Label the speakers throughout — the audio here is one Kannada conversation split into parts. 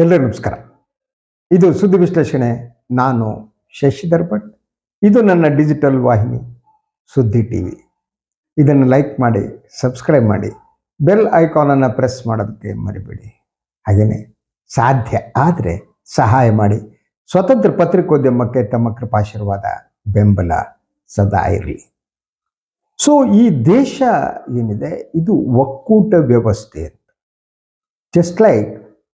Speaker 1: ಎಲ್ಲರಿಗೂ ನಮಸ್ಕಾರ. ಇದು ಸುದ್ದಿ ವಿಶ್ಲೇಷಣೆ. ನಾನು ಶಶಿಧರ್ ಭಟ್ ಇದು ನನ್ನ ಡಿಜಿಟಲ್ ವಾಹಿನಿ ಸುದ್ದಿ ಟಿ ವಿ ಇದನ್ನು ಲೈಕ್ ಮಾಡಿ, ಸಬ್ಸ್ಕ್ರೈಬ್ ಮಾಡಿ, ಬೆಲ್ ಐಕಾನನ್ನು ಪ್ರೆಸ್ ಮಾಡೋದಕ್ಕೆ ಮರಿಬೇಡಿ. ಹಾಗೆಯೇ ಸಾಧ್ಯ ಆದರೆ ಸಹಾಯ ಮಾಡಿ. ಸ್ವತಂತ್ರ ಪತ್ರಿಕೋದ್ಯಮಕ್ಕೆ ತಮ್ಮ ಕೃಪಾಶೀರ್ವಾದ, ಬೆಂಬಲ ಸದಾ ಇರಲಿ. ಸೊ ಈ ದೇಶ ಏನಿದೆ? ಇದು ಒಕ್ಕೂಟ ವ್ಯವಸ್ಥೆ ಅಂತ. ಜಸ್ಟ್ ಲೈಕ್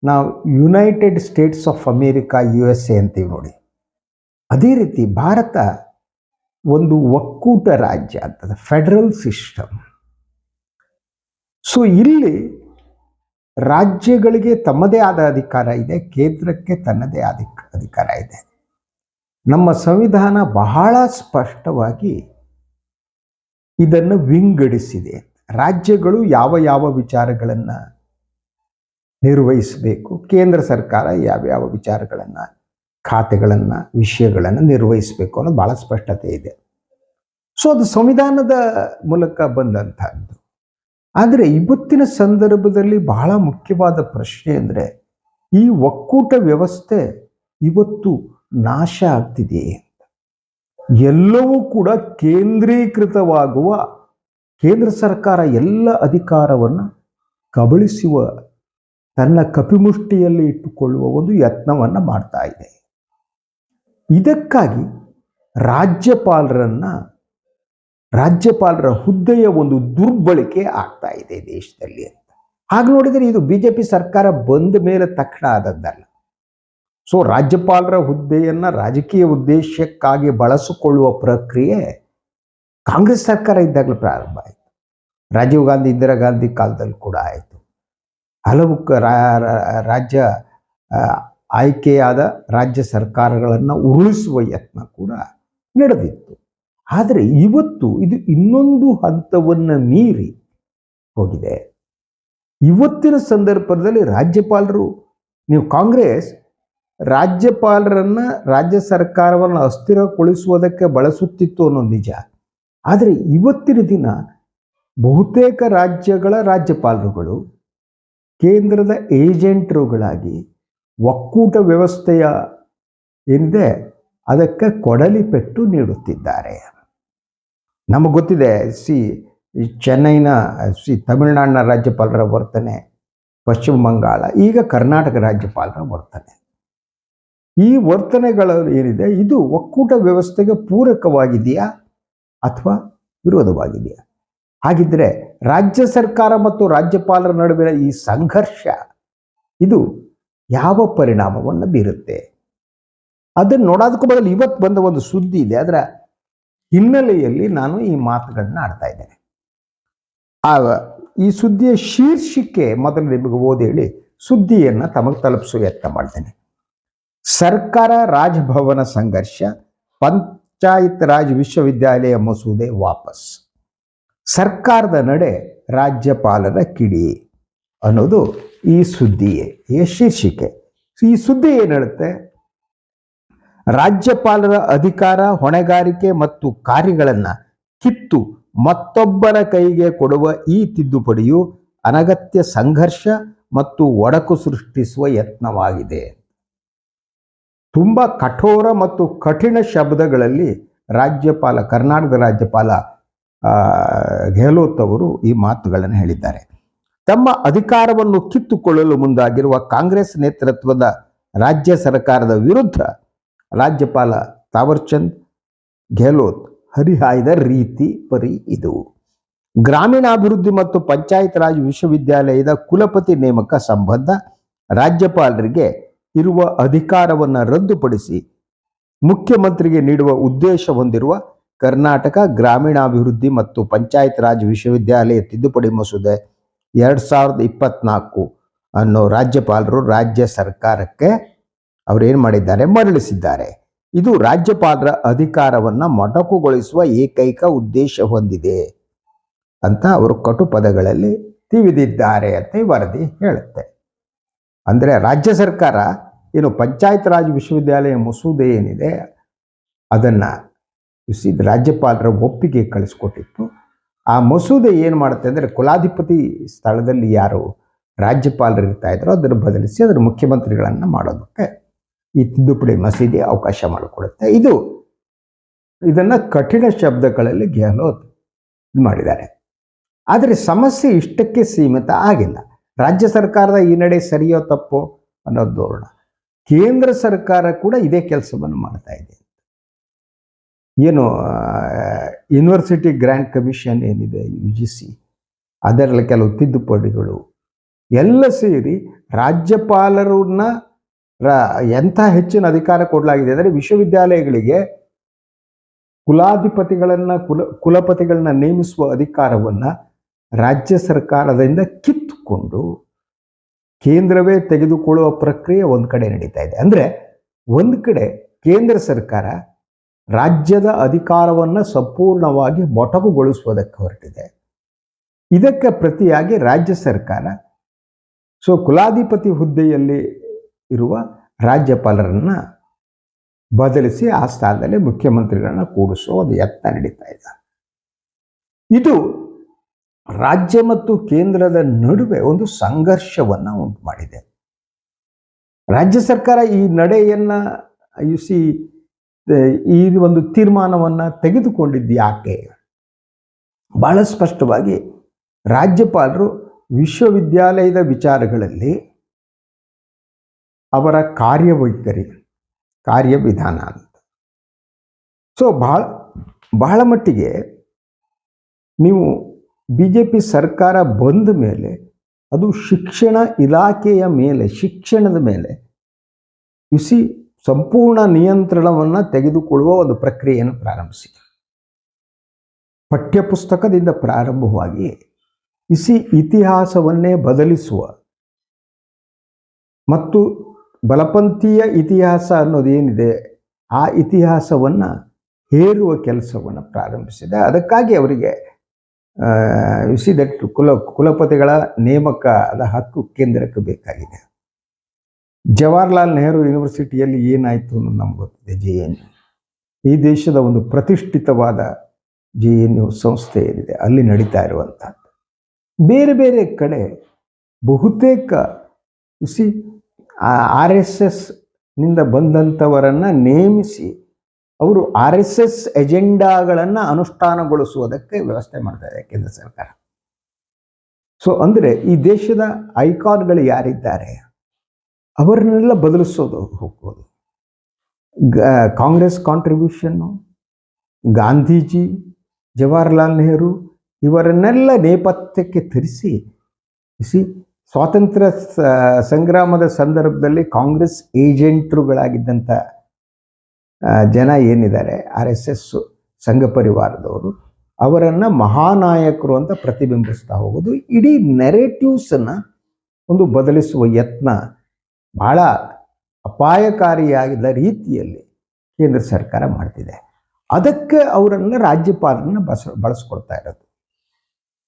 Speaker 1: ನಾವು United States of America U S A ಅಂತೀವಿ ನೋಡಿ. ಅದೇ ರೀತಿ ಭಾರತ ಒಂದು ಒಕ್ಕೂಟ ರಾಜ್ಯ ಅಂತದ ಫೆಡರಲ್ ಸಿಸ್ಟಮ್ ಸೊ ಇಲ್ಲಿ ರಾಜ್ಯಗಳಿಗೆ ತಮ್ಮದೇ ಆದ ಅಧಿಕಾರ ಇದೆ, ಕೇಂದ್ರಕ್ಕೆ ತನ್ನದೇ ಆದ ಅಧಿಕಾರ ಇದೆ. ನಮ್ಮ ಸಂವಿಧಾನ ಬಹಳ ಸ್ಪಷ್ಟವಾಗಿ ಇದನ್ನು ವಿಂಗಡಿಸಿದೆ. ರಾಜ್ಯಗಳು ಯಾವ ಯಾವ ವಿಚಾರಗಳನ್ನು ನಿರ್ವಹಿಸಬೇಕು. ಕೇಂದ್ರ ಸರ್ಕಾರ ಯಾವ್ಯಾವ ವಿಚಾರಗಳನ್ನು, ಖಾತೆಗಳನ್ನು, ವಿಷಯಗಳನ್ನು ನಿರ್ವಹಿಸಬೇಕು ಅನ್ನೋದು ಭಾಳ ಸ್ಪಷ್ಟತೆ ಇದೆ. ಸೊ ಅದು ಸಂವಿಧಾನದ ಮೂಲಕ ಬಂದಂಥದ್ದು ಆದರೆ ಇವತ್ತಿನ ಸಂದರ್ಭದಲ್ಲಿ ಬಹಳ ಮುಖ್ಯವಾದ ಪ್ರಶ್ನೆ ಅಂದರೆ, ಈ ಒಕ್ಕೂಟ ವ್ಯವಸ್ಥೆ ಇವತ್ತು ನಾಶ ಆಗ್ತಿದೆಯೇ ಅಂತ. ಎಲ್ಲವೂ ಕೂಡ ಕೇಂದ್ರೀಕೃತವಾಗುವ, ಕೇಂದ್ರ ಸರ್ಕಾರ ಎಲ್ಲ ಅಧಿಕಾರವನ್ನು ಕಬಳಿಸುವ ತನ್ನ ಕಪಿಮುಷ್ಟಿಯಲ್ಲಿ ಇಟ್ಟುಕೊಳ್ಳುವ ಒಂದು ಯತ್ನವನ್ನು ಮಾಡ್ತಾ ಇದೆ. ಇದಕ್ಕಾಗಿ ರಾಜ್ಯಪಾಲರನ್ನ, ರಾಜ್ಯಪಾಲರ ಹುದ್ದೆಯ ಒಂದು ದುರ್ಬಳಕೆ ಆಗ್ತಾ ಇದೆ ದೇಶದಲ್ಲಿ ಅಂತ. ಹಾಗೆ ನೋಡಿದರೆ ಇದು ಬಿ ಜೆ ಪಿ ಸರ್ಕಾರ ಬಂದ ಮೇಲೆ ತಕ್ಷಣ ಆದದ್ದಲ್ಲ. ಸೊ ರಾಜ್ಯಪಾಲರ ಹುದ್ದೆಯನ್ನು ರಾಜಕೀಯ ಉದ್ದೇಶಕ್ಕಾಗಿ ಬಳಸಿಕೊಳ್ಳುವ ಪ್ರಕ್ರಿಯೆ ಕಾಂಗ್ರೆಸ್ ಸರ್ಕಾರ ಇದ್ದಾಗಲೂ ಪ್ರಾರಂಭ ಆಯಿತು. ರಾಜೀವ್ ಗಾಂಧಿ, ಇಂದಿರಾ ಗಾಂಧಿ ಕಾಲದಲ್ಲಿ ಕೂಡ ಆಯಿತು. ಹಲವು ರಾಜ್ಯ ಆಯ್ಕೆಯಾದ ರಾಜ್ಯ ಸರ್ಕಾರಗಳನ್ನು ಉರುಳಿಸುವ ಯತ್ನ ಕೂಡ ನಡೆದಿತ್ತು. ಆದರೆ ಇವತ್ತು ಇದು ಇನ್ನೊಂದು ಹಂತವನ್ನು ಮೀರಿ ಹೋಗಿದೆ. ಇವತ್ತಿನ ಸಂದರ್ಭದಲ್ಲಿ ರಾಜ್ಯಪಾಲರು, ನೀವು ಕಾಂಗ್ರೆಸ್ ರಾಜ್ಯಪಾಲರನ್ನ ರಾಜ್ಯ ಸರ್ಕಾರವನ್ನು ಅಸ್ಥಿರಗೊಳಿಸುವುದಕ್ಕೆ ಬಳಸುತ್ತಿತ್ತು ಅನ್ನೋ ನಿಜ. ಆದರೆ ಇವತ್ತಿನ ದಿನ ಬಹುತೇಕ ರಾಜ್ಯಗಳ ರಾಜ್ಯಪಾಲರುಗಳು ಕೇಂದ್ರದ ಏಜೆಂಟ್ರುಗಳಾಗಿ ಒಕ್ಕೂಟ ವ್ಯವಸ್ಥೆಯ ಹಿಂದೆ ಅದಕ್ಕೆ ಕೊಡಲಿ ಪೆಟ್ಟು ನೀಡುತ್ತಿದ್ದಾರೆ. ನಮಗೆ ಗೊತ್ತಿದೆ, ಸಿ, ಚೆನ್ನೈನ, ಸಿ, ತಮಿಳುನಾಡಿನ ರಾಜ್ಯಪಾಲರ ವರ್ತನೆ, ಪಶ್ಚಿಮ ಬಂಗಾಳ, ಈಗ ಕರ್ನಾಟಕ ರಾಜ್ಯಪಾಲರ ವರ್ತನೆ. ಈ ವರ್ತನೆಗಳು ಏನಿದೆ, ಇದು ಒಕ್ಕೂಟ ವ್ಯವಸ್ಥೆಗೆ ಪೂರಕವಾಗಿದೆಯಾ ಅಥವಾ ವಿರೋಧವಾಗಿದೆಯಾ? ಹಾಗಿದ್ರೆ ರಾಜ್ಯ ಸರ್ಕಾರ ಮತ್ತು ರಾಜ್ಯಪಾಲರ ನಡುವಿನ ಈ ಸಂಘರ್ಷ, ಇದು ಯಾವ ಪರಿಣಾಮವನ್ನು ಬೀರುತ್ತೆ? ಅದನ್ನು ನೋಡೋದಕ್ಕೂ ಬದಲು ಇವತ್ತು ಬಂದ ಒಂದು ಸುದ್ದಿ ಇದೆ. ಅದರ ಹಿನ್ನೆಲೆಯಲ್ಲಿ ನಾನು ಈ ಮಾತುಗಳನ್ನ ಆಡ್ತಾ ಇದ್ದೇನೆ. ಆ, ಈ ಸುದ್ದಿಯ ಶೀರ್ಷಿಕೆ ಮೊದಲು ನಿಮಗೆ ಓದಿ ಹೇಳಿ, ಸುದ್ದಿಯನ್ನು ತಮಗೆ ತಲುಪಿಸುವ ಯತ್ನ ಮಾಡ್ತೇನೆ. ಸರ್ಕಾರ ರಾಜಭವನ ಸಂಘರ್ಷ, ಪಂಚಾಯತ್ ರಾಜ್ ವಿಶ್ವವಿದ್ಯಾಲಯ ಮಸೂದೆ ವಾಪಸ್. ಸರ್ಕಾರದ ನಡೆ ರಾಜ್ಯಪಾಲರ ಕಿಡಿ ಅನ್ನೋದು ಈ ಸುದ್ದಿಯೇ, ಈ ಶೀರ್ಷಿಕೆ. ಈ ಸುದ್ದಿ ಏನು ಹೇಳುತ್ತೆ? ರಾಜ್ಯಪಾಲರ ಅಧಿಕಾರ, ಹೊಣೆಗಾರಿಕೆ ಮತ್ತು ಕಾರ್ಯಗಳನ್ನು ಕಿತ್ತು ಮತ್ತೊಬ್ಬರ ಕೈಗೆ ಕೊಡುವ ಈ ತಿದ್ದುಪಡಿಯು ಅನಗತ್ಯ ಸಂಘರ್ಷ ಮತ್ತು ಒಡಕು ಸೃಷ್ಟಿಸುವ ಯತ್ನವಾಗಿದೆ. ತುಂಬ ಕಠೋರ ಮತ್ತು ಕಠಿಣ ಶಬ್ದಗಳಲ್ಲಿ ರಾಜ್ಯಪಾಲ, ಕರ್ನಾಟಕದ ರಾಜ್ಯಪಾಲ ಆ, ಗೆಹ್ಲೋಟ್ ಅವರು ಈ ಮಾತುಗಳನ್ನು ಹೇಳಿದ್ದಾರೆ. ತಮ್ಮ ಅಧಿಕಾರವನ್ನು ಕಿತ್ತುಕೊಳ್ಳಲು ಮುಂದಾಗಿರುವ ಕಾಂಗ್ರೆಸ್ ನೇತೃತ್ವದ ರಾಜ್ಯ ಸರ್ಕಾರದ ವಿರುದ್ಧ ರಾಜ್ಯಪಾಲ ತಾವರ್ಚಂದ್ ಗೆಹ್ಲೋತ್ ಹರಿಹಾಯ್ದ ರೀತಿ ಪರಿ ಇದು. ಗ್ರಾಮೀಣಾಭಿವೃದ್ಧಿ ಮತ್ತು ಪಂಚಾಯತ್ ರಾಜ್ ವಿಶ್ವವಿದ್ಯಾಲಯದ ಕುಲಪತಿ ನೇಮಕ ಸಂಬಂಧ ರಾಜ್ಯಪಾಲರಿಗೆ ಇರುವ ಅಧಿಕಾರವನ್ನು ರದ್ದುಪಡಿಸಿ ಮುಖ್ಯಮಂತ್ರಿಗೆ ನೀಡುವ ಉದ್ದೇಶ ಹೊಂದಿರುವ ಕರ್ನಾಟಕ ಗ್ರಾಮೀಣಾಭಿವೃದ್ಧಿ ಮತ್ತು ಪಂಚಾಯತ್ ರಾಜ್ ವಿಶ್ವವಿದ್ಯಾಲಯ ತಿದ್ದುಪಡಿ ಮಸೂದೆ ಎರಡು ಸಾವಿರದ ಇಪ್ಪತ್ನಾಲ್ಕು ಅನ್ನೋ ರಾಜ್ಯಪಾಲರು ರಾಜ್ಯ ಸರ್ಕಾರಕ್ಕೆ ಅವರೇನು ಮಾಡಿದ್ದಾರೆ, ಮರಳಿಸಿದ್ದಾರೆ. ಇದು ರಾಜ್ಯಪಾಲರ ಅಧಿಕಾರವನ್ನು ಮೊಟಕುಗೊಳಿಸುವ ಏಕೈಕ ಉದ್ದೇಶ ಹೊಂದಿದೆ ಅಂತ ಅವರು ಕಟು ಪದಗಳಲ್ಲಿ ತಿವಿದಿದ್ದಾರೆ ಅಂತ ವರದಿ ಹೇಳುತ್ತೆ. ಅಂದರೆ ರಾಜ್ಯ ಸರ್ಕಾರ ಏನು ಪಂಚಾಯತ್ ರಾಜ್ ವಿಶ್ವವಿದ್ಯಾಲಯ ಮಸೂದೆ ಏನಿದೆ, ಅದನ್ನು ಇದು ರಾಜ್ಯಪಾಲರ ಒಪ್ಪಿಗೆ ಕಳಿಸ್ಕೊಟ್ಟಿತ್ತು. ಆ ಮಸೂದೆ ಏನು ಮಾಡುತ್ತೆ ಅಂದರೆ ಕುಲಾಧಿಪತಿ ಸ್ಥಳದಲ್ಲಿ ಯಾರು ರಾಜ್ಯಪಾಲರು ಇರ್ತಾ ಇದ್ರೋ ಅದನ್ನು ಬದಲಿಸಿ ಅದರ ಮುಖ್ಯಮಂತ್ರಿಗಳನ್ನು ಮಾಡೋದಕ್ಕೆ ಈ ತಿದ್ದುಪಡಿ ಮಸೀದಿ ಅವಕಾಶ ಮಾಡಿಕೊಡುತ್ತೆ. ಇದು ಇದನ್ನು ಕಠಿಣ ಶಬ್ದಗಳಲ್ಲಿ ಗೆಹ್ಲೋತ್ ಮಾಡಿದ್ದಾರೆ. ಆದರೆ ಸಮಸ್ಯೆ ಇಷ್ಟಕ್ಕೆ ಸೀಮಿತ ಆಗಿಲ್ಲ. ರಾಜ್ಯ ಸರ್ಕಾರದ ಈ ನಡೆ ಸರಿಯೋ ತಪ್ಪೋ ಅನ್ನೋದು ನೋಡೋಣ. ಕೇಂದ್ರ ಸರ್ಕಾರ ಕೂಡ ಇದೇ ಕೆಲಸವನ್ನು ಮಾಡ್ತಾ ಇದೆ. ಏನು ಯೂನಿವರ್ಸಿಟಿ ಗ್ರ್ಯಾಂಡ್ ಕಮಿಷನ್ ಏನಿದೆ ಯು ಜಿ ಸಿ ಅದರಲ್ಲಿ ಕೆಲವು ತಿದ್ದುಪಡಿಗಳು. ಎಲ್ಲ ಸೇರಿ ರಾಜ್ಯಪಾಲರನ್ನ ಎಂಥ ಹೆಚ್ಚಿನ ಅಧಿಕಾರ ಕೊಡಲಾಗಿದೆ ಅಂದರೆ ವಿಶ್ವವಿದ್ಯಾಲಯಗಳಿಗೆ ಕುಲಾಧಿಪತಿಗಳನ್ನ, ಕುಲ, ಕುಲಪತಿಗಳನ್ನ ನೇಮಿಸುವ ಅಧಿಕಾರವನ್ನು ರಾಜ್ಯ ಸರ್ಕಾರದಿಂದ ಕಿತ್ತುಕೊಂಡು ಕೇಂದ್ರವೇ ತೆಗೆದುಕೊಳ್ಳುವ ಪ್ರಕ್ರಿಯೆ ಒಂದು ಕಡೆ ನಡೀತಾ ಇದೆ. ಅಂದರೆ ಒಂದು ಕಡೆ ಕೇಂದ್ರ ಸರ್ಕಾರ ರಾಜ್ಯದ ಅಧಿಕಾರವನ್ನು ಸಂಪೂರ್ಣವಾಗಿ ಮೊಟಕುಗೊಳಿಸುವುದಕ್ಕೆ ಹೊರಟಿದೆ. ಇದಕ್ಕೆ ಪ್ರತಿಯಾಗಿ ರಾಜ್ಯ ಸರ್ಕಾರ, ಸೊ ಕುಲಾಧಿಪತಿ ಹುದ್ದೆಯಲ್ಲಿ ಇರುವ ರಾಜ್ಯಪಾಲರನ್ನ ಬದಲಿಸಿ ಆ ಸ್ಥಾನದಲ್ಲಿ ಮುಖ್ಯಮಂತ್ರಿಗಳನ್ನ ಕೂಡಿಸುವ ಒಂದು ಯತ್ನ ನಡೀತಾ ಇದೆ. ಇದು ರಾಜ್ಯ ಮತ್ತು ಕೇಂದ್ರದ ನಡುವೆ ಒಂದು ಸಂಘರ್ಷವನ್ನ ಉಂಟು ಮಾಡಿದೆ. ರಾಜ್ಯ ಸರ್ಕಾರ ಈ ನಡೆಯನ್ನ ಯು ಸಿ ಈ ಒಂದು ತೀರ್ಮಾನವನ್ನು ತೆಗೆದುಕೊಂಡಿದ್ದು ಯಾಕೆ? ಬಹಳ ಸ್ಪಷ್ಟವಾಗಿ ರಾಜ್ಯಪಾಲರು ವಿಶ್ವವಿದ್ಯಾಲಯದ ವಿಚಾರಗಳಲ್ಲಿ ಅವರ ಕಾರ್ಯವೈಖರಿ, ಕಾರ್ಯವಿಧಾನ ಅಂತ. ಸೊ ಬಹಳ ಬಹಳ ಮಟ್ಟಿಗೆ ನೀವು ಬಿ ಜೆ ಪಿ ಸರ್ಕಾರ ಬಂದ ಮೇಲೆ ಅದು ಶಿಕ್ಷಣ ಇಲಾಖೆಯ ಮೇಲೆ, ಶಿಕ್ಷಣದ ಮೇಲೆ ಇಸಿ ಸಂಪೂರ್ಣ ನಿಯಂತ್ರಣವನ್ನು ತೆಗೆದುಕೊಳ್ಳುವ ಒಂದು ಪ್ರಕ್ರಿಯೆಯನ್ನು ಪ್ರಾರಂಭಿಸಿ ಪಠ್ಯಪುಸ್ತಕದಿಂದ ಪ್ರಾರಂಭವಾಗಿ ಇಸಿ ಇತಿಹಾಸವನ್ನೇ ಬದಲಿಸುವ ಮತ್ತು ಬಲಪಂಥೀಯ ಇತಿಹಾಸ ಅನ್ನೋದೇನಿದೆ ಆ ಇತಿಹಾಸವನ್ನು ಹೇರುವ ಕೆಲಸವನ್ನು ಪ್ರಾರಂಭಿಸಿದೆ. ಅದಕ್ಕಾಗಿ ಅವರಿಗೆ ಸಿ ದಟ್ ಕುಲ ಕುಲಪತಿಗಳ ನೇಮಕದ ಹಕ್ಕು ಕೇಂದ್ರಕ್ಕೆ ಬೇಕಾಗಿದೆ. ಜವಾಹರ್ಲಾಲ್ ನೆಹರು ಯೂನಿವರ್ಸಿಟಿಯಲ್ಲಿ ಏನಾಯಿತು ಅನ್ನೋದು ನಮ್ಗೆ ಗೊತ್ತಿದೆ, ಜೆ ಎನ್ ಯು. ಈ ದೇಶದ ಒಂದು ಪ್ರತಿಷ್ಠಿತವಾದ ಜೆ ಎನ್ ಯು ಸಂಸ್ಥೆ ಏನಿದೆ, ಅಲ್ಲಿ ನಡೀತಾ ಇರುವಂಥದ್ದು. ಬೇರೆ ಬೇರೆ ಕಡೆ ಬಹುತೇಕ ಸಿ ಆರ್ ಎಸ್ನಿಂದ ಬಂದಂಥವರನ್ನು ನೇಮಿಸಿ ಅವರು ಆರ್ ಎಸ್ ಎಸ್ ಎಜೆಂಡಾಗಳನ್ನು ಅನುಷ್ಠಾನಗೊಳಿಸುವುದಕ್ಕೆ ವ್ಯವಸ್ಥೆ ಮಾಡ್ತಾ ಇದೆ ಕೇಂದ್ರ ಸರ್ಕಾರ. ಸೊ ಅಂದರೆ ಈ ದೇಶದ ಐಕಾನ್ಗಳು ಯಾರಿದ್ದಾರೆ? ಅವರನ್ನೆಲ್ಲ ಬದಲಿಸೋದು ಹೋಗ್ಬೋದು. ಗ- ಕಾಂಗ್ರೆಸ್ ಕಾಂಟ್ರಿಬ್ಯೂಷನ್ನು ಗಾಂಧೀಜಿ, ಜವಾಹರ್ಲಾಲ್ ನೆಹರು ಇವರನ್ನೆಲ್ಲ ನೇಪಥ್ಯಕ್ಕೆ ತರಿಸಿ ಸಿ ಸ್ವಾತಂತ್ರ್ಯ ಸಂಗ್ರಾಮದ ಸಂದರ್ಭದಲ್ಲಿ ಕಾಂಗ್ರೆಸ್ ಏಜೆಂಟ್ರುಗಳಾಗಿದ್ದಂಥ ಜನ ಏನಿದ್ದಾರೆ, ಆರ್ ಎಸ್ ಎಸ್ ಸಂಘ ಪರಿವಾರದವರು, ಅವರನ್ನು ಮಹಾನಾಯಕರು ಅಂತ ಪ್ರತಿಬಿಂಬಿಸ್ತಾ ಹೋಗೋದು. ಇಡೀ ನೆರೇಟಿವ್ಸನ್ನು ಒಂದು ಬದಲಿಸುವ ಯತ್ನ ಬಹಳ ಅಪಾಯಕಾರಿಯಾಗಿದ್ದ ರೀತಿಯಲ್ಲಿ ಕೇಂದ್ರ ಸರ್ಕಾರ ಮಾಡ್ತಿದೆ. ಅದಕ್ಕೆ ಅವರನ್ನು ರಾಜ್ಯಪಾಲರನ್ನ ಬಸ, ಬಳಸ್ಕೊಳ್ತಾ ಇರೋದು.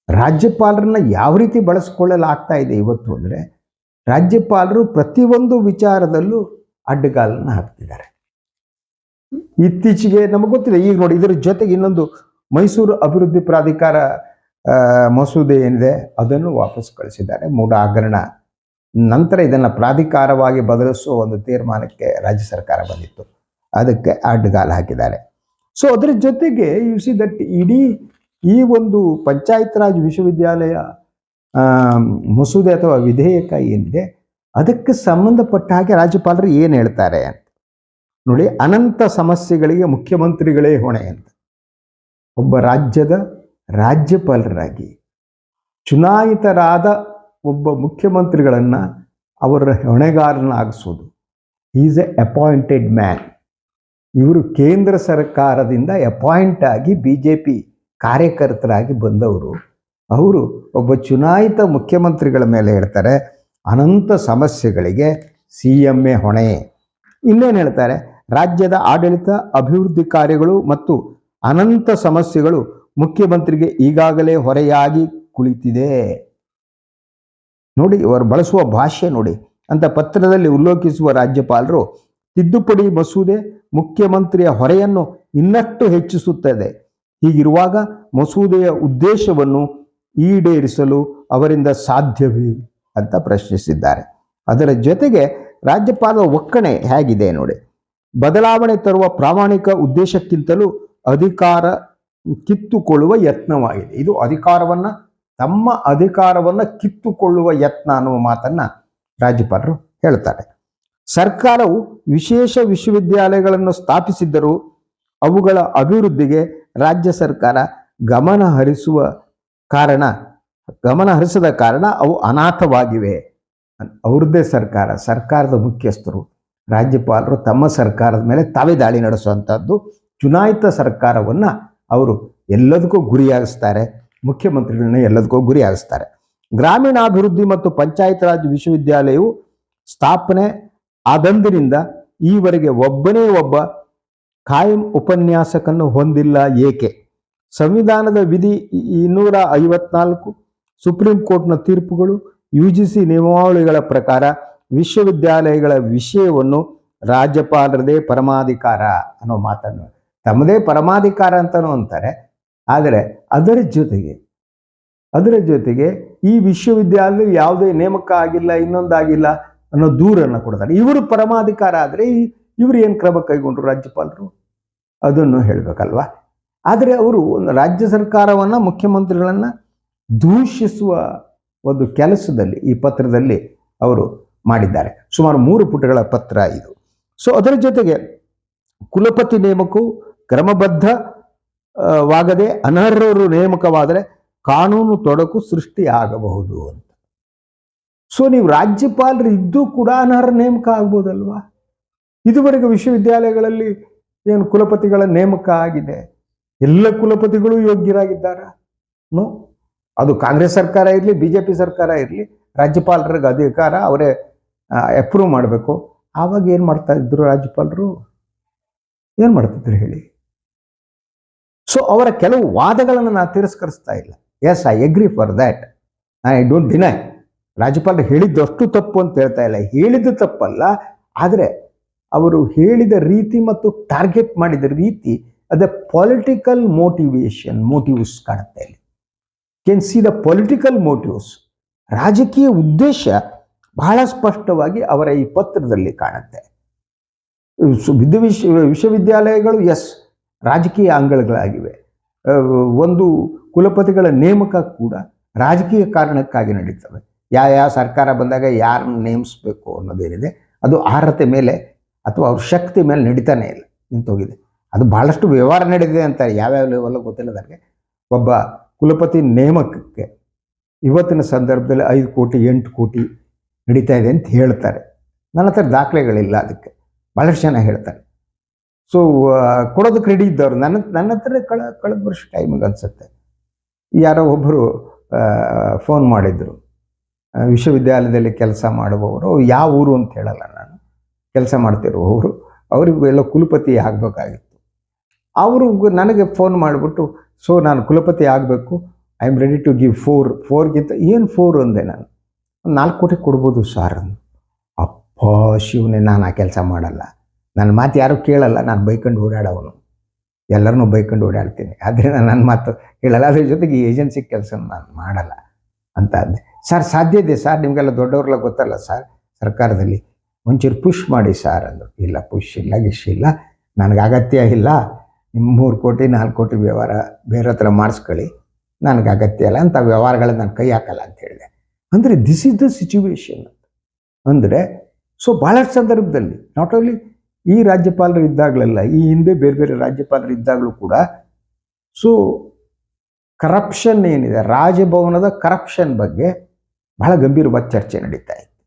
Speaker 1: ರಾಜ್ಯಪಾಲರನ್ನ ಯಾವ ರೀತಿ ಬಳಸ್ಕೊಳ್ಳಲಾಗ್ತಾ ಇದೆ ಇವತ್ತು ಅಂದರೆ, ರಾಜ್ಯಪಾಲರು ಪ್ರತಿಯೊಂದು ವಿಚಾರದಲ್ಲೂ ಅಡ್ಡಗಾಲನ್ನು ಹಾಕ್ತಿದ್ದಾರೆ. ಇತ್ತೀಚೆಗೆ ನಮಗೆ ಗೊತ್ತಿದೆ, ಈಗ ನೋಡಿ ಇದರ ಜೊತೆಗೆ ಇನ್ನೊಂದು ಮೈಸೂರು ಅಭಿವೃದ್ಧಿ ಪ್ರಾಧಿಕಾರ ಮಸೂದೆ ಏನಿದೆ, ಅದನ್ನು ವಾಪಸ್ ಕಳಿಸಿದ್ದಾರೆ. ಮೂಢ ಹಗರಣ ನಂತರ ಇದನ್ನು ಪ್ರಾಧಿಕಾರವಾಗಿ ಬದಲಿಸುವ ಒಂದು ತೀರ್ಮಾನಕ್ಕೆ ರಾಜ್ಯ ಸರ್ಕಾರ ಬಂದಿತ್ತು. ಅದಕ್ಕೆ ಅಡ್ಡಗಾಲ ಹಾಕಿದ್ದಾರೆ. ಸೊ ಅದರ ಜೊತೆಗೆ ಯು ಸಿ ದಟ್ ಇಡೀ ಈ ಒಂದು ಪಂಚಾಯತ್ ರಾಜ್ ವಿಶ್ವವಿದ್ಯಾಲಯ ಮಸೂದೆ ಅಥವಾ ವಿಧೇಯಕ ಏನಿದೆ, ಅದಕ್ಕೆ ಸಂಬಂಧಪಟ್ಟ ಹಾಗೆ ರಾಜ್ಯಪಾಲರು ಏನು ಹೇಳ್ತಾರೆ ಅಂತ. ನೋಡಿ, ಅನಂತ ಸಮಸ್ಯೆಗಳಿಗೆ ಮುಖ್ಯಮಂತ್ರಿಗಳೇ ಹೊಣೆ ಅಂತ. ಒಬ್ಬ ರಾಜ್ಯದ ರಾಜ್ಯಪಾಲರಾಗಿ, ಚುನಾಯಿತರಾದ ಒಬ್ಬ ಮುಖ್ಯಮಂತ್ರಿಗಳನ್ನು ಅವರ ಹೊಣೆಗಾರನಾಗಿಸೋದು ಈಸ್ ಎ ಅಪಾಯಿಂಟೆಡ್ ಮ್ಯಾನ್ ಇವರು ಕೇಂದ್ರ ಸರ್ಕಾರದಿಂದ ಅಪಾಯಿಂಟ್ ಆಗಿ ಬಿ ಜೆ ಪಿ ಕಾರ್ಯಕರ್ತರಾಗಿ ಬಂದವರು. ಅವರು ಒಬ್ಬ ಚುನಾಯಿತ ಮುಖ್ಯಮಂತ್ರಿಗಳ ಮೇಲೆ ಹೇಳ್ತಾರೆ, ಅನಂತ ಸಮಸ್ಯೆಗಳಿಗೆ ಸಿ ಎಂ ಎ ಹೊಣೆ. ಇನ್ನೇನು ಹೇಳ್ತಾರೆ, ರಾಜ್ಯದ ಆಡಳಿತ, ಅಭಿವೃದ್ಧಿ ಕಾರ್ಯಗಳು ಮತ್ತು ಅನಂತ ಸಮಸ್ಯೆಗಳು ಮುಖ್ಯಮಂತ್ರಿಗೆ ಈಗಾಗಲೇ ಹೊರೆಯಾಗಿ ಕುಳಿತಿದೆ. ನೋಡಿ ಅವರು ಬಳಸುವ ಭಾಷೆ ನೋಡಿ. ಅಂತ ಪತ್ರದಲ್ಲಿ ಉಲ್ಲೇಖಿಸುವ ರಾಜ್ಯಪಾಲರು, ತಿದ್ದುಪಡಿ ಮಸೂದೆ ಮುಖ್ಯಮಂತ್ರಿಯ ಹೊರೆಯನ್ನು ಇನ್ನಷ್ಟು ಹೆಚ್ಚಿಸುತ್ತದೆ. ಹೀಗಿರುವಾಗ ಮಸೂದೆಯ ಉದ್ದೇಶವನ್ನು ಈಡೇರಿಸಲು ಅವರಿಂದ ಸಾಧ್ಯವೇ ಅಂತ ಪ್ರಶ್ನಿಸಿದ್ದಾರೆ. ಅದರ ಜೊತೆಗೆ ರಾಜ್ಯಪಾಲರ ಒಕ್ಕಣೆ ಹೇಗಿದೆ ನೋಡಿ. ಬದಲಾವಣೆ ತರುವ ಪ್ರಾಮಾಣಿಕ ಉದ್ದೇಶಕ್ಕಿಂತಲೂ ಅಧಿಕಾರ ಕಿತ್ತುಕೊಳ್ಳುವ ಯತ್ನವಾಗಿದೆ. ಇದು ಅಧಿಕಾರವನ್ನ ತಮ್ಮ ಅಧಿಕಾರವನ್ನ ಕಿತ್ತುಕೊಳ್ಳುವ ಯತ್ನ ಅನ್ನುವ ಮಾತನ್ನ ರಾಜ್ಯಪಾಲರು ಹೇಳ್ತಾರೆ. ಸರ್ಕಾರವು ವಿಶೇಷ ವಿಶ್ವವಿದ್ಯಾಲಯಗಳನ್ನು ಸ್ಥಾಪಿಸಿದ್ದರೂ ಅವುಗಳ ಅಭಿವೃದ್ಧಿಗೆ ರಾಜ್ಯ ಸರ್ಕಾರ ಗಮನ ಹರಿಸುವ ಕಾರಣ, ಗಮನ ಹರಿಸದ ಕಾರಣ ಅವು ಅನಾಥವಾಗಿವೆ. ಅವ್ರದ್ದೇ ಸರ್ಕಾರ, ಸರ್ಕಾರದ ಮುಖ್ಯಸ್ಥರು. ರಾಜ್ಯಪಾಲರು ತಮ್ಮ ಸರ್ಕಾರದ ಮೇಲೆ ತಾವೇ ದಾಳಿ ನಡೆಸುವಂಥದ್ದು ಚುನಾಯಿತ ಸರ್ಕಾರವನ್ನ ಅವರು ಎಲ್ಲದಕ್ಕೂ ಗುರಿಯಾಗಿಸ್ತಾರೆ. ಮುಖ್ಯಮಂತ್ರಿಗಳನ್ನ ಎಲ್ಲದಕ್ಕೂ ಗುರಿ ಗುರಿಯಾಗಿಸ್ತಾರೆ ಗ್ರಾಮೀಣಾಭಿವೃದ್ಧಿ ಮತ್ತು ಪಂಚಾಯತ್ ರಾಜ್ ವಿಶ್ವವಿದ್ಯಾಲಯವು ಸ್ಥಾಪನೆ ಆದಂದಿನಿಂದ ಈವರೆಗೆ ಒಬ್ಬನೇ ಒಬ್ಬ ಕಾಯಂ ಉಪನ್ಯಾಸಕನ್ನು ಹೊಂದಿಲ್ಲ ಏಕೆ? ಸಂವಿಧಾನದ ವಿಧಿ ಇನ್ನೂರ ಐವತ್ನಾಲ್ಕು ಸುಪ್ರೀಂ ಕೋರ್ಟ್ನ ತೀರ್ಪುಗಳು ಯು ಜಿ ಸಿ ನಿಯಮಾವಳಿಗಳ ಪ್ರಕಾರ ವಿಶ್ವವಿದ್ಯಾಲಯಗಳ ವಿಷಯವನ್ನು ರಾಜ್ಯಪಾಲರದೇ ಪರಮಾಧಿಕಾರ ಅನ್ನೋ ಮಾತನ್ನು ತಮ್ಮದೇ ಪರಮಾಧಿಕಾರ ಅಂತಲೂ ಅಂತಾರೆ. ಆದರೆ ಅದರ ಜೊತೆಗೆ ಅದರ ಜೊತೆಗೆ ಈ ವಿಶ್ವವಿದ್ಯಾಲಯ ಯಾವುದೇ ನೇಮಕ ಆಗಿಲ್ಲ, ಇನ್ನೊಂದಾಗಿಲ್ಲ ಅನ್ನೋ ದೂರನ್ನು ಕೊಡ್ತಾರೆ. ಇವರು ಪರಮಾಧಿಕಾರ ಆದರೆ ಇವರು ಏನು ಕ್ರಮ ಕೈಗೊಂಡ್ರು ರಾಜ್ಯಪಾಲರು? ಅದನ್ನು ಹೇಳಬೇಕಲ್ವಾ? ಆದರೆ ಅವರು ಒಂದು ರಾಜ್ಯ ಸರ್ಕಾರವನ್ನು, ಮುಖ್ಯಮಂತ್ರಿಗಳನ್ನು ದೂಷಿಸುವ ಒಂದು ಕೆಲಸದಲ್ಲಿ, ಈ ಪತ್ರದಲ್ಲಿ ಅವರು ಮಾಡಿದ್ದಾರೆ. ಸುಮಾರು ಮೂರು ಪುಟಗಳ ಪತ್ರ ಇದು. ಸೊ ಅದರ ಜೊತೆಗೆ ಕುಲಪತಿ ನೇಮಕವು ಕ್ರಮಬದ್ಧ ವಾಗದೆ ಅನರ್ಹರು ನೇಮಕವಾದರೆ ಕಾನೂನು ತೊಡಕು ಸೃಷ್ಟಿ ಆಗಬಹುದು ಅಂತ. ಸೊ ನೀವು ರಾಜ್ಯಪಾಲರು ಇದ್ದು ಕೂಡ ಅನರ್ಹ ನೇಮಕ ಆಗ್ಬೋದಲ್ವಾ? ಇದುವರೆಗೆ ವಿಶ್ವವಿದ್ಯಾಲಯಗಳಲ್ಲಿ ಏನು ಕುಲಪತಿಗಳ ನೇಮಕ ಆಗಿದೆ? ಎಲ್ಲ ಕುಲಪತಿಗಳು ಯೋಗ್ಯರಾಗಿದ್ದಾರ? ನೋ ಅದು ಕಾಂಗ್ರೆಸ್ ಸರ್ಕಾರ ಇರಲಿ ಬಿ ಜೆ ಪಿ ಸರ್ಕಾರ ಇರಲಿ, ರಾಜ್ಯಪಾಲರಿಗೆ ಅಧಿಕಾರ ಅವರೇ ಅಪ್ರೂವ್ ಮಾಡಬೇಕು. ಆವಾಗ ಏನು ಮಾಡ್ತಾ ಇದ್ರು ರಾಜ್ಯಪಾಲರು? ಏನು ಮಾಡ್ತಿದ್ರು ಹೇಳಿ? ಸೊ ಅವರ ಕೆಲವು ವಾದಗಳನ್ನು ನಾನು ತಿರಸ್ಕರಿಸ್ತಾ ಇಲ್ಲ. Yes I agree for that I don't deny ರಾಜ್ಯಪಾಲರು ಹೇಳಿದ್ದು ಅಷ್ಟು ತಪ್ಪು ಅಂತ ಹೇಳ್ತಾ ಇಲ್ಲ. ಹೇಳಿದ್ದು ತಪ್ಪಲ್ಲ, ಆದರೆ ಅವರು ಹೇಳಿದ ರೀತಿ ಮತ್ತು ಟಾರ್ಗೆಟ್ ಮಾಡಿದ ರೀತಿ ಅದ ಪೊಲಿಟಿಕಲ್ ಮೋಟಿವೇಶನ್ ಮೋಟಿವ್ಸ್ ಕಾಣುತ್ತೆ ಇಲ್ಲಿ. Can see the political motives ರಾಜಕೀಯ ಉದ್ದೇಶ ಬಹಳ ಸ್ಪಷ್ಟವಾಗಿ ಅವರ ಈ ಪತ್ರದಲ್ಲಿ ಕಾಣುತ್ತೆ. ವಿಶ್ವವಿದ್ಯಾಲಯಗಳು ಎಸ್ ರಾಜಕೀಯ ಅಂಗಳಗಳಾಗಿವೆ ಒಂದು ಕುಲಪತಿಗಳ ನೇಮಕ ಕೂಡ ರಾಜಕೀಯ ಕಾರಣಕ್ಕಾಗಿ ನಡೀತವೆ. ಯಾವ ಯಾವ ಸರ್ಕಾರ ಬಂದಾಗ ಯಾರನ್ನು ನೇಮಿಸ್ಬೇಕು ಅನ್ನೋದೇನಿದೆ, ಅದು ಅರ್ಹತೆ ಮೇಲೆ ಅಥವಾ ಅವ್ರ ಶಕ್ತಿ ಮೇಲೆ ನಡೀತಾನೆ ಇಲ್ಲ, ನಿಂತೋಗಿದೆ. ಅದು ಬಹಳಷ್ಟು ವ್ಯವಹಾರ ನಡೆದಿದೆ ಅಂತ ಯಾವ್ಯಾವ ಗೊತ್ತಿಲ್ಲ ನನಗೆ. ಒಬ್ಬ ಕುಲಪತಿ ನೇಮಕಕ್ಕೆ ಇವತ್ತಿನ ಸಂದರ್ಭದಲ್ಲಿ ಐದು ಕೋಟಿ, ಎಂಟು ಕೋಟಿ ನಡೀತಾ ಇದೆ ಅಂತ ಹೇಳ್ತಾರೆ. ನನ್ನ ಹತ್ರ ದಾಖಲೆಗಳಿಲ್ಲ ಅದಕ್ಕೆ. ಭಾಳಷ್ಟು ಜನ ಹೇಳ್ತಾರೆ. ಸೊ ಕೊಡೋದಕ್ಕೆ ರೆಡಿ ಇದ್ದವ್ರು. ನನ್ನ ನನ್ನ ಹತ್ರ ಕಳ, ಕಳೆದ ವರ್ಷ ಟೈಮಿಗೆ ಅನಿಸುತ್ತೆ. ಯಾರೋ ಒಬ್ಬರು ಫೋನ್ ಮಾಡಿದ್ರು. ವಿಶ್ವವಿದ್ಯಾಲಯದಲ್ಲಿ ಕೆಲಸ ಮಾಡುವವರು. ಯಾವ ಊರು ಅಂತ ಹೇಳಲ್ಲ ನಾನು. ಕೆಲಸ ಮಾಡ್ತಿರುವವರು. ಅವರಿಗೂ ಎಲ್ಲ ಕುಲಪತಿ ಆಗಬೇಕಾಗಿತ್ತು. ಅವರು ನನಗೆ ಫೋನ್ ಮಾಡಿಬಿಟ್ಟು ಸೊ ನಾನು ಕುಲಪತಿ ಆಗಬೇಕು. I am ready to give four ಫೋರ್ಗಿಂತ ಏನು ಫೋರ್ ಅಂದೆ ನಾನು. ನಾಲ್ಕು ಕೋಟಿ ಕೊಡ್ಬೋದು ಸಾರ್ ಅಂದು. ಅಪ್ಪ ಶಿವನೇ, ನಾನು ಆ ಕೆಲಸ ಮಾಡಲ್ಲ. ನನ್ನ ಮಾತು ಯಾರು ಕೇಳಲ್ಲ, ನಾನು ಬೈಕೊಂಡು ಓಡಾಡೋವನು ಎಲ್ಲರನ್ನೂ ಬೈಕೊಂಡು ಓಡಾಡ್ತೀನಿ. ಆದರೆ ನಾನು ನನ್ನ ಮಾತು ಕೇಳಲ್ಲ, ಅದ್ರ ಜೊತೆಗೆ ಈ ಏಜೆನ್ಸಿ ಕೆಲಸ ನಾನು ಮಾಡಲ್ಲ ಅಂತ ಅಂದೆ. ಸರ್ ಸಾಧ್ಯ ಇದೆ, ಸರ್ ನಿಮಗೆಲ್ಲ ದೊಡ್ಡವ್ರೆಲ್ಲ ಗೊತ್ತಲ್ಲ ಸರ್? ಸರ್ಕಾರದಲ್ಲಿ ಒಂಚೂರು ಪುಷ್ ಮಾಡಿ ಸರ್ ಅಂದರು. ಇಲ್ಲ, ಪುಷ್ ಇಲ್ಲ ಗಿಶ್ ಇಲ್ಲ, ನನಗೆ ಅಗತ್ಯ ಇಲ್ಲ. ನಿಮ್ಮ ಮೂರು ಕೋಟಿ, ನಾಲ್ಕು ಕೋಟಿ ವ್ಯವಹಾರ ಬೇರೆ ಹತ್ರ ಮಾಡಿಸ್ಕೊಳ್ಳಿ. ನನಗೆ ಅಗತ್ಯ ಇಲ್ಲ ಅಂತ ವ್ಯವಹಾರಗಳನ್ನ ನಾನು ಕೈ ಹಾಕಲ್ಲ ಅಂತ ಹೇಳಿದೆ. ಅಂದರೆ ದಿಸ್ ಇಸ್ ದ ಸಿಚುವೇಶನ್ ಅಂದರೆ ಸೊ ಭಾಳಷ್ಟು ಸಂದರ್ಭದಲ್ಲಿ ನಾಟ್ ಓನ್ಲಿ ಈ ರಾಜ್ಯಪಾಲರು ಇದ್ದಾಗಲೆಲ್ಲ, ಈ ಹಿಂದೆ ಬೇರೆ ಬೇರೆ ರಾಜ್ಯಪಾಲರು ಇದ್ದಾಗಲೂ ಕೂಡ ಸೊ ಕರಪ್ಷನ್ ಏನಿದೆ, ರಾಜಭವನದ ಕರಪ್ಷನ್ ಬಗ್ಗೆ ಬಹಳ ಗಂಭೀರವಾದ ಚರ್ಚೆ ನಡೀತಾ ಇತ್ತು.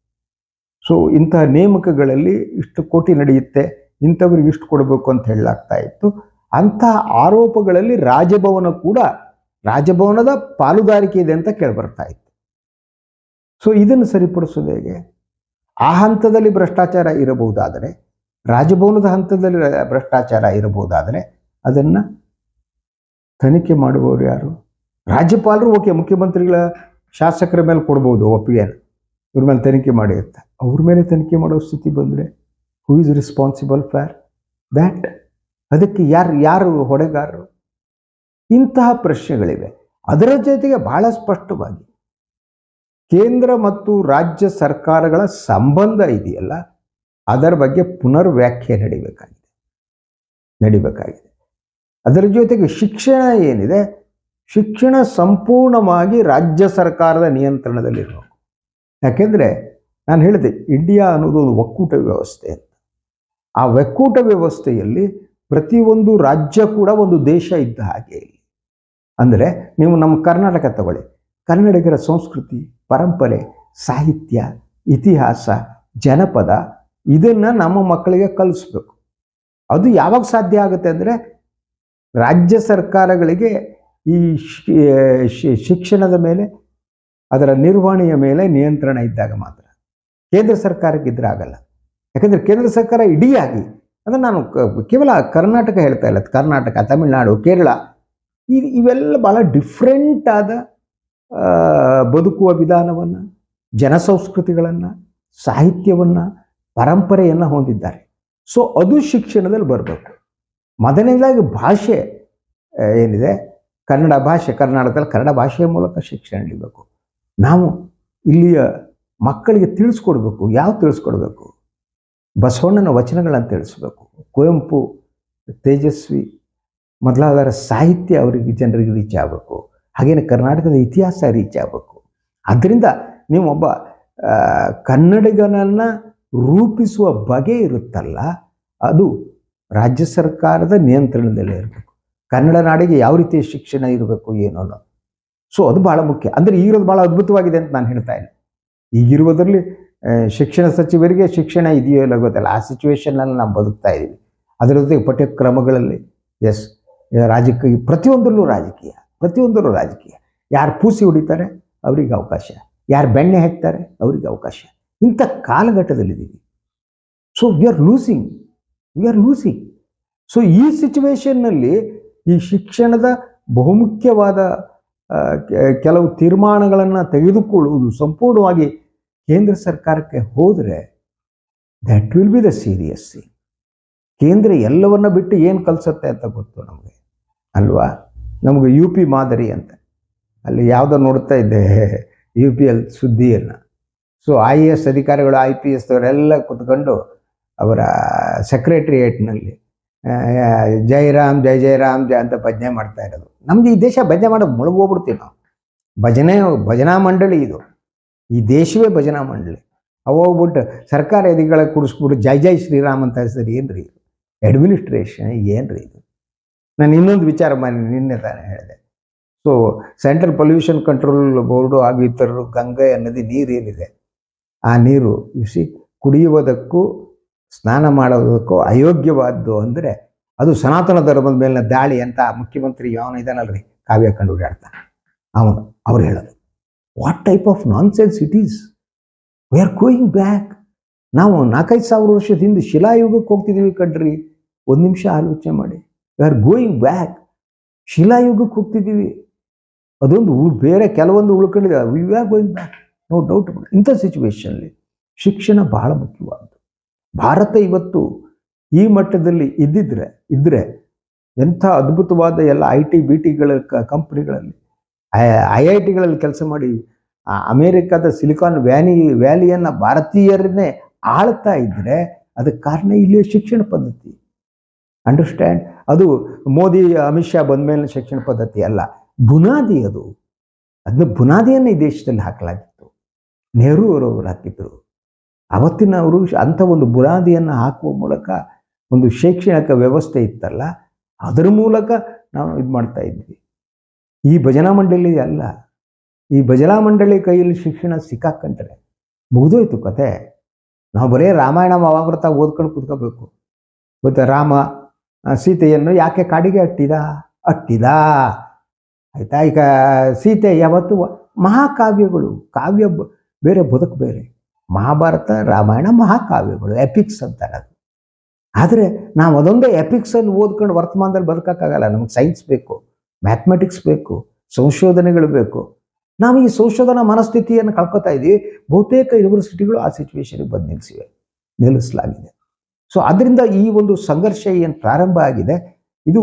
Speaker 1: ಸೊ ಇಂತಹ ನೇಮಕಗಳಲ್ಲಿ ಇಷ್ಟು ಕೋಟಿ ನಡೆಯುತ್ತೆ, ಇಂಥವ್ರಿಗೆ ಇಷ್ಟು ಕೊಡಬೇಕು ಅಂತ ಹೇಳಲಾಗ್ತಾ ಇತ್ತು. ಅಂತಹ ಆರೋಪಗಳಲ್ಲಿ ರಾಜಭವನ ಕೂಡ, ರಾಜಭವನದ ಪಾಲುದಾರಿಕೆ ಇದೆ ಅಂತ ಕೇಳಿಬರ್ತಾ ಇತ್ತು. ಸೊ ಇದನ್ನು ಸರಿಪಡಿಸೋದು ಹೇಗೆ? ಆ ಹಂತದಲ್ಲಿ ಭ್ರಷ್ಟಾಚಾರ ಇರಬಹುದಾದರೆ ರಾಜಭವನದ ಹಂತದಲ್ಲಿ ಭ್ರಷ್ಟಾಚಾರ ಇರಬಹುದಾದರೆ ಅದನ್ನು ತನಿಖೆ ಮಾಡುವವರು ಯಾರು? ರಾಜ್ಯಪಾಲರು, ಓಕೆ, ಮುಖ್ಯಮಂತ್ರಿಗಳ ಶಾಸಕರ ಮೇಲೆ ಕೊಡ್ಬೋದು ಒಪ್ಪಿಗೆಯನ್ನು ಇವ್ರ ಮೇಲೆ ತನಿಖೆ ಮಾಡಿ ಅಂತ ಅವ್ರ ಮೇಲೆ ತನಿಖೆ ಮಾಡೋ ಸ್ಥಿತಿ ಬಂದರೆ who is responsible for that ಅದಕ್ಕೆ ಯಾರು ಯಾರು ಹೊಣೆಗಾರರು? ಇಂತಹ ಪ್ರಶ್ನೆಗಳಿವೆ. ಅದರ ಜೊತೆಗೆ ಬಹಳ ಸ್ಪಷ್ಟವಾಗಿ ಕೇಂದ್ರ ಮತ್ತು ರಾಜ್ಯ ಸರ್ಕಾರಗಳ ಸಂಬಂಧ ಇದೆಯಲ್ಲ? ಅದರ ಬಗ್ಗೆ ಪುನರ್ ವ್ಯಾಖ್ಯೆ ನಡಿಬೇಕಾಗಿದೆ. ನಡಿಬೇಕಾಗಿದೆ. ಅದರ ಜೊತೆಗೆ ಶಿಕ್ಷಣ ಏನಿದೆ? ಶಿಕ್ಷಣ ಸಂಪೂರ್ಣವಾಗಿ ರಾಜ್ಯ ಸರ್ಕಾರದ ನಿಯಂತ್ರಣದಲ್ಲಿರಬೇಕು ಯಾಕೆಂದರೆ ನಾನು ಹೇಳಿದೆ, ಇಂಡಿಯಾ ಅನ್ನೋದು ಒಂದು ಒಕ್ಕೂಟ ವ್ಯವಸ್ಥೆ ಅಂತ. ಆ ಒಕ್ಕೂಟ ವ್ಯವಸ್ಥೆಯಲ್ಲಿ ಪ್ರತಿಯೊಂದು ರಾಜ್ಯ ಕೂಡ ಒಂದು ದೇಶ ಇದ್ದ ಹಾಗೆ ಇಲ್ಲಿ. ಅಂದರೆ ನೀವು ನಮ್ಮ ಕರ್ನಾಟಕ ತಗೊಳ್ಳಿ. ಕನ್ನಡಿಗರ ಸಂಸ್ಕೃತಿ, ಪರಂಪರೆ, ಸಾಹಿತ್ಯ, ಇತಿಹಾಸ, ಜನಪದ ಇದನ್ನು ನಮ್ಮ ಮಕ್ಕಳಿಗೆ ಕಲಿಸ್ಬೇಕು. ಅದು ಯಾವಾಗ ಸಾಧ್ಯ ಆಗುತ್ತೆ ಅಂದರೆ ರಾಜ್ಯ ಸರ್ಕಾರಗಳಿಗೆ ಈ ಶಿಕ್ಷಣದ ಮೇಲೆ, ಅದರ ನಿರ್ವಹಣೆಯ ಮೇಲೆ ನಿಯಂತ್ರಣ ಇದ್ದಾಗ ಮಾತ್ರ. ಕೇಂದ್ರ ಸರ್ಕಾರಕ್ಕೆ ಆಗಲ್ಲ. ಯಾಕಂದರೆ ಕೇಂದ್ರ ಸರ್ಕಾರ ಇಡಿಯಾಗಿ ಅಂದರೆ ನಾನು ಕೇವಲ ಕರ್ನಾಟಕ ಹೇಳ್ತಾ ಇಲ್ಲ, ಕರ್ನಾಟಕ, ತಮಿಳುನಾಡು, ಕೇರಳ, ಈ, ಇವೆಲ್ಲ ಭಾಳ ಡಿಫ್ರೆಂಟ್ ಆದ ಬದುಕುವ ವಿಧಾನವನ್ನು, ಜನಸಂಸ್ಕೃತಿಗಳನ್ನು, ಸಾಹಿತ್ಯವನ್ನು ಪರಂಪರೆಯನ್ನು ಹೊಂದಿದ್ದಾರೆ. ಸೊ ಅದು ಶಿಕ್ಷಣದಲ್ಲಿ ಬರಬೇಕು. ಮೊದಲನೇದಾಗಿ ಭಾಷೆ ಏನಿದೆ? ಕನ್ನಡ ಭಾಷೆ, ಕರ್ನಾಟಕದಲ್ಲಿ ಕನ್ನಡ ಭಾಷೆಯ ಮೂಲಕ ಶಿಕ್ಷಣ ನೀಡಬೇಕು. ನಾವು ಇಲ್ಲಿಯ ಮಕ್ಕಳಿಗೆ ತಿಳಿಸ್ಕೊಡ್ಬೇಕು. ಯಾವ ತಿಳಿಸ್ಕೊಡ್ಬೇಕು? ಬಸವಣ್ಣನ ವಚನಗಳನ್ನು ತಿಳಿಸ್ಬೇಕು. ಕುವೆಂಪು, ತೇಜಸ್ವಿ ಮೊದಲಾದರ ಸಾಹಿತ್ಯ ಅವರಿಗೆ ಜನರಿಗೆ ರೀಚ್ ಆಗಬೇಕು. ಹಾಗೇನೆ ಕರ್ನಾಟಕದ ಇತಿಹಾಸ ರೀಚ್ ಆಗಬೇಕು. ಅದರಿಂದ ನೀವು ಒಬ್ಬ ಕನ್ನಡಿಗನನ್ನು ರೂಪಿಸುವ ಬಗೆ ಇರುತ್ತಲ್ಲ, ಅದು ರಾಜ್ಯ ಸರ್ಕಾರದ ನಿಯಂತ್ರಣದಲ್ಲೇ ಇರಬೇಕು. ಕನ್ನಡ ನಾಡಿಗೆ ಯಾವ ರೀತಿಯ ಶಿಕ್ಷಣ ಇರಬೇಕು ಏನೋ ಸೊ ಅದು ಭಾಳ ಮುಖ್ಯ. ಅಂದರೆ ಈಗಿರೋದು ಭಾಳ ಅದ್ಭುತವಾಗಿದೆ ಅಂತ ನಾನು ಹೇಳ್ತಾ ಇಲ್ಲ ಈಗಿರುವುದರಲ್ಲಿ ಶಿಕ್ಷಣ ಸಚಿವರಿಗೆ ಶಿಕ್ಷಣ ಇದೆಯೋ ಇಲ್ಲ ಗೊತ್ತಿಲ್ಲ. ಆ ಸಿಚುವೇಶನ್ನಲ್ಲಿ ನಾವು ಬದುಕ್ತಾ ಇದ್ದೀವಿ ಅದರ ಜೊತೆಗೆ ಪಠ್ಯಕ್ರಮಗಳಲ್ಲಿ ಎಸ್ ರಾಜಕೀಯ, ಪ್ರತಿಯೊಂದರಲ್ಲೂ ರಾಜಕೀಯ ಪ್ರತಿಯೊಂದರಲ್ಲೂ ರಾಜಕೀಯ. ಯಾರು ಪೂಸಿ ಹೊಡಿತಾರೆ, ಅವರಿಗೆ ಅವಕಾಶ. ಯಾರು ಬೆಣ್ಣೆ ಹಾಕ್ತಾರೆ, ಅವರಿಗೆ ಅವಕಾಶ. ಇಂಥ ಕಾಲಘಟ್ಟದಲ್ಲಿದ್ದೀವಿ. So we are losing we are losing so ಈ ಸಿಚುವೇಶನ್ನಲ್ಲಿ ಈ ಶಿಕ್ಷಣದ ಬಹುಮುಖ್ಯವಾದ ಕೆಲವು ತೀರ್ಮಾನಗಳನ್ನು ತೆಗೆದುಕೊಳ್ಳುವುದು ಸಂಪೂರ್ಣವಾಗಿ ಕೇಂದ್ರ ಸರ್ಕಾರಕ್ಕೆ ಹೋದರೆ that will be the serious thing ಕೇಂದ್ರ ಎಲ್ಲವನ್ನ ಬಿಟ್ಟು ಏನು ಕಲಿಸುತ್ತೆ ಅಂತ ಗೊತ್ತು ನಮಗೆ. ಅಲ್ವಾ? ನಮಗೆ ಯು ಪಿ ಮಾದರಿ ಅಂತ. ಅಲ್ಲಿ ಯಾವುದೋ ನೋಡ್ತಾ ಇದ್ದೆ. ಯು ಪಿ ಎಲ್ ಸುದ್ದಿಯನ್ನು. ಸೊ ಐ ಎ ಎಸ್ ಅಧಿಕಾರಿಗಳು ಐ ಪಿ ಎಸ್ ಅವರೆಲ್ಲ ಕುತ್ಕೊಂಡು ಅವರ ಸೆಕ್ರೆಟ್ರಿಯೇಟ್ನಲ್ಲಿ ಜೈರಾಮ್, ಜೈ ಜಯರಾಮ್ ಜಯ ಅಂತ ಭಜನೆ ಮಾಡ್ತಾ ಇರೋದು. ನಮ್ದು ಈ ದೇಶ ಭಜನೆ ಮಾಡೋದು ಮುಳುಗೋಗ್ಬಿಡ್ತೀವಿ ನಾವು. ಭಜನೆ, ಭಜನಾ ಮಂಡಳಿ ಇದು. ಈ ದೇಶವೇ ಭಜನಾ ಮಂಡಳಿ. ಹೋಗ್ಬಿಟ್ಟು ಸರ್ಕಾರ ಎದಿಗಳ ಕುಡಿಸ್ಬಿಟ್ಟು ಜೈ ಜೈ ಶ್ರೀರಾಮ್ ಅಂತ ಹೆಸರು ಏನ್ರಿ? ಇದು ಅಡ್ಮಿನಿಸ್ಟ್ರೇಷನ್ ಏನ್ರಿ ಇದು? ನಾನು ಇನ್ನೊಂದು ವಿಚಾರ ಮಾಡಿ ನಿನ್ನೆ ತಾನೇ ಹೇಳಿದೆ. So central pollution control board ಹಾಗೂ ಇತರರು ಗಂಗೆ ನದಿ ನೀರು ಏನಿದೆ? ಆ ನೀರು ಸಿ ಕುಡಿಯುವುದಕ್ಕೂ, ಸ್ನಾನ ಮಾಡೋದಕ್ಕೂ ಅಯೋಗ್ಯವಾದ್ದು ಅಂದರೆ ಅದು ಸನಾತನ ಧರ್ಮದ ಮೇಲಿನ ದಾಳಿ ಅಂತ ಮುಖ್ಯಮಂತ್ರಿ ಅವನು ಇದಾನಲ್ರಿ ಕಾವ್ಯ ಕಂಡು ಓಡಾಡ್ತಾನೆ ಅವನು, ಅವ್ರು ಹೇಳೋದು what type of nonsense it is we are going back ನಾವು ನಾಲ್ಕೈದು ಸಾವಿರ ವರ್ಷದ ಹಿಂದೆ ಶಿಲಾಯುಗಕ್ಕೆ ಹೋಗ್ತಿದ್ದೀವಿ ಕಣ್ರಿ. ಒಂದು ನಿಮಿಷ ಆಲೋಚನೆ ಮಾಡಿ. ವಿ ಆರ್ ಗೋಯಿಂಗ್ ಬ್ಯಾಕ್ ಶಿಲಾಯುಗಕ್ಕೆ ಹೋಗ್ತಿದ್ದೀವಿ. ಅದೊಂದು ಬೇರೆ ಕೆಲವೊಂದು ಉಳ್ಕೊಂಡಿದೆ. We are going back no doubt ಇಂಥ ಸಿಚುವೇಶನಲ್ಲಿ ಶಿಕ್ಷಣ ಬಹಳ ಮುಖ್ಯವಾದ್ದು. ಭಾರತ ಇವತ್ತು ಈ ಮಟ್ಟದಲ್ಲಿ ಇದ್ದಿದ್ರೆ ಇದ್ದರೆ ಎಂಥ ಅದ್ಭುತವಾದ ಎಲ್ಲ ಐ ಟಿ ಬಿ ಟಿಗಳ ಕಂಪ್ನಿಗಳಲ್ಲಿ ಐ ಐ ಟಿಗಳಲ್ಲಿ ಕೆಲಸ ಮಾಡಿ ಅಮೇರಿಕಾದ ಸಿಲಿಕಾನ್ ವ್ಯಾಲಿ ವ್ಯಾಲಿಯನ್ನು ಭಾರತೀಯರನ್ನೇ ಆಳ್ತಾ ಇದ್ದರೆ ಅದಕ್ಕೆ ಕಾರಣ ಇಲ್ಲಿಯ ಶಿಕ್ಷಣ ಪದ್ಧತಿ. ಅಂಡರ್ಸ್ಟ್ಯಾಂಡ್ ಅದು ಮೋದಿ, ಅಮಿತ್ ಶಾ ಬಂದ ಮೇಲೆ ಶಿಕ್ಷಣ ಪದ್ಧತಿ ಅಲ್ಲ. ಬುನಾದಿ ಅದು. ಅದನ್ನ ಬುನಾದಿಯನ್ನು ಈ ದೇಶದಲ್ಲಿ ಹಾಕಲಾಗಿತ್ತು ನೆಹರು ಅವರವರು ಹಾಕಿದ್ರು. ಅವತ್ತಿನ ಅವರು ಅಂಥ ಒಂದು ಬುನಾದಿಯನ್ನು ಹಾಕುವ ಮೂಲಕ ಒಂದು ಶೈಕ್ಷಣಿಕ ವ್ಯವಸ್ಥೆ ಇತ್ತಲ್ಲ, ಅದರ ಮೂಲಕ ನಾವು ಇದು ಮಾಡ್ತಾ ಇದ್ವಿ. ಈ ಭಜನಾ ಮಂಡಳಿ ಅಲ್ಲ, ಈ ಭಜನಾ ಮಂಡಳಿ ಕೈಯಲ್ಲಿ ಶಿಕ್ಷಣ ಸಿಕ್ಕಾಕ್ಕಂತಾರೆ ಮುಗಿದೋಯ್ತು ಕತೆ. ನಾವು ಬರೀ ರಾಮಾಯಣ ಮಹಾಭಾರತ ಓದ್ಕೊಂಡು ಕೂತ್ಕೋಬೇಕು. ಗೊತ್ತಾ ರಾಮ ಸೀತೆಯನ್ನು ಯಾಕೆ ಕಾಡಿಗೆ ಅಟ್ಟಿದ? ಅಟ್ಟಿದ. ಆಯ್ತಾ? ಈಗ ಸೀತೆ ಯಾವತ್ತು ಮಹಾಕಾವ್ಯಗಳು, ಕಾವ್ಯ ಬೇರೆ ಬದುಕು ಬೇರೆ. ಮಹಾಭಾರತ, ರಾಮಾಯಣ, ಮಹಾಕಾವ್ಯಗಳು ಎಪಿಕ್ಸ್ ಅಂತಾರೆ ಅದು. ಆದರೆ ನಾವು ಅದೊಂದೇ ಎಪಿಕ್ಸನ್ನು ಓದ್ಕೊಂಡು ವರ್ತಮಾನದಲ್ಲಿ ಬದುಕೋಕ್ಕಾಗಲ್ಲ. ನಮ್ಗೆ ಸೈನ್ಸ್ ಬೇಕು ಮ್ಯಾಥಮೆಟಿಕ್ಸ್ ಬೇಕು, ಸಂಶೋಧನೆಗಳು ಬೇಕು. ನಾವು ಈ ಸಂಶೋಧನಾ ಮನಸ್ಥಿತಿಯನ್ನು ಕಳ್ಕೊತಾ ಇದ್ದೀವಿ. ಬಹುತೇಕ ಯೂನಿವರ್ಸಿಟಿಗಳು ಆ ಸಿಚುವೇಶನ್ಗೆ ಬಂದು ನಿಲ್ಲಿಸಿವೆ ನಿಲ್ಲಿಸಲಾಗಿದೆ. ಸೊ ಅದರಿಂದ ಈ ಒಂದು ಸಂಘರ್ಷ ಏನು ಪ್ರಾರಂಭ ಆಗಿದೆ, ಇದು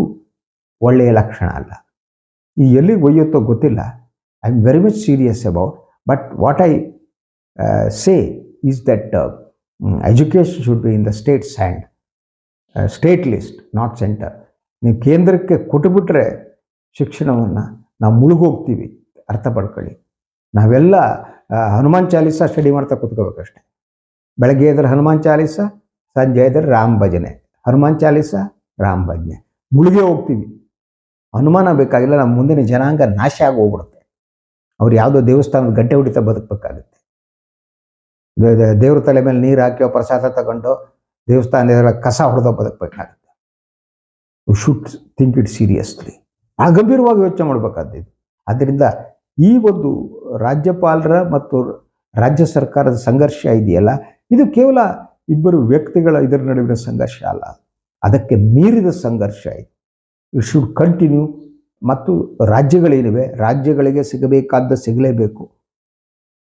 Speaker 1: ಒಳ್ಳೆಯ ಲಕ್ಷಣ ಅಲ್ಲ. ಈ ಎಲ್ಲಿಗೆ ಒಯ್ಯುತ್ತೋ ಗೊತ್ತಿಲ್ಲ. I am very much serious about but what I say is that education should be in the states hand state list not centre ನೀವು ಕೇಂದ್ರಕ್ಕೆ ಕೊಟ್ಟುಬಿಟ್ರೆ ಶಿಕ್ಷಣವನ್ನು ನಾವು ಮುಳುಗೋಗ್ತೀವಿ. ಅರ್ಥ ಪಡ್ಕೊಳ್ಳಿ. ನಾವೆಲ್ಲ ಹನುಮಾನ್ ಚಾಲೀಸ ಸ್ಟಡಿ ಮಾಡ್ತಾ ಕೂತ್ಕೋಬೇಕಷ್ಟೆ. ಬೆಳಗ್ಗೆ ಎದ್ರೆ ಹನುಮಾನ್ ಚಾಲೀಸ, ಸಂಜೆ ಎದ್ರೆ ರಾಮ್ ಭಜನೆ. ಹನುಮಾನ್ ಚಾಲೀಸ, ರಾಮ್ ಭಜನೆ. ಮುಳುಗೆ ಹೋಗ್ತೀವಿ. ಅನುಮಾನ ಬೇಕಾಗಿಲ್ಲ, ನಮ್ಮ ಮುಂದಿನ ಜನಾಂಗ ನಾಶ ಆಗಿ ಹೋಗ್ಬಿಡುತ್ತೆ ಅವ್ರು ಯಾವುದೋ ದೇವಸ್ಥಾನದ ಗಂಟೆ ಹೊಡಿತಾ ಬದುಕಬೇಕಾಗುತ್ತೆ. ದೇವ್ರ ತಲೆ ಮೇಲೆ ನೀರು ಹಾಕಿ ಪ್ರಸಾದ ತಗೊಂಡು ದೇವಸ್ಥಾನದ ಕಸ ಹೊಡೆದೋ you should think it seriously ಆ ಗಂಭೀರವಾಗಿ ಯೋಚನೆ ಮಾಡಬೇಕಾದ್ದು ಆದ್ದರಿಂದ ಈ ಒಂದು ರಾಜ್ಯಪಾಲರ ಮತ್ತು ರಾಜ್ಯ ಸರ್ಕಾರದ ಸಂಘರ್ಷ ಇದೆಯಲ್ಲ, ಇದು ಕೇವಲ ಇಬ್ಬರು ವ್ಯಕ್ತಿಗಳ ಇದರ ನಡುವಿನ ಸಂಘರ್ಷ ಅಲ್ಲ. ಅದಕ್ಕೆ ಮೀರಿದ ಸಂಘರ್ಷ ಇದೆ. ಯು ಶುಡ್ ಕಂಟಿನ್ಯೂ ಮತ್ತು ರಾಜ್ಯಗಳೇನಿವೆ ರಾಜ್ಯಗಳಿಗೆ ಸಿಗಬೇಕಾದ ಸಿಗಲೇಬೇಕು.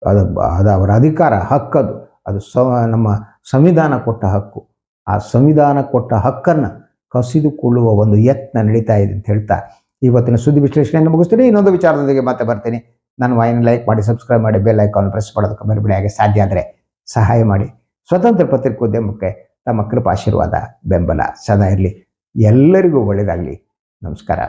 Speaker 1: ಅದು ಅದು ಅವರ ಅಧಿಕಾರ ಹಕ್ಕದು ಅದು. ಸ, ನಮ್ಮ ಸಂವಿಧಾನ ಕೊಟ್ಟ ಹಕ್ಕು. ಆ ಸಂವಿಧಾನ ಕೊಟ್ಟ ಹಕ್ಕನ್ನು ಕಸಿದುಕೊಳ್ಳುವ ಒಂದು ಯತ್ನ ನಡೀತಾ ಇದೆ ಅಂತ ಹೇಳ್ತಾ ಇವತ್ತಿನ ಸುದ್ದಿ ವಿಶ್ಲೇಷಣೆಯನ್ನು ಮುಗಿಸ್ತೀನಿ. ಇನ್ನೊಂದು ವಿಚಾರದೊಂದಿಗೆ ಮತ್ತೆ ಬರ್ತೀನಿ. ನನ್ನ ವಾಹಿನಿ ಲೈಕ್ ಮಾಡಿ, ಸಬ್ಸ್ಕ್ರೈಬ್ ಮಾಡಿ, ಬೆಲ್ ಐಕಾನ್ ಪ್ರೆಸ್ ಮಾಡೋದಕ್ಕೆ ಮರಿಬೇಡಿ. ಹಾಗೆ ಸಾಧ್ಯ ಆದರೆ ಸಹಾಯ ಮಾಡಿ. ಸ್ವತಂತ್ರ ಪತ್ರಿಕೋದ್ಯಮಕ್ಕೆ ತಮ್ಮ ಕೃಪಾಶೀರ್ವಾದ, ಬೆಂಬಲ ಸದಾ ಇರಲಿ. ಎಲ್ಲರಿಗೂ ಒಳ್ಳೆಯದಾಗಲಿ. ನಮಸ್ಕಾರ.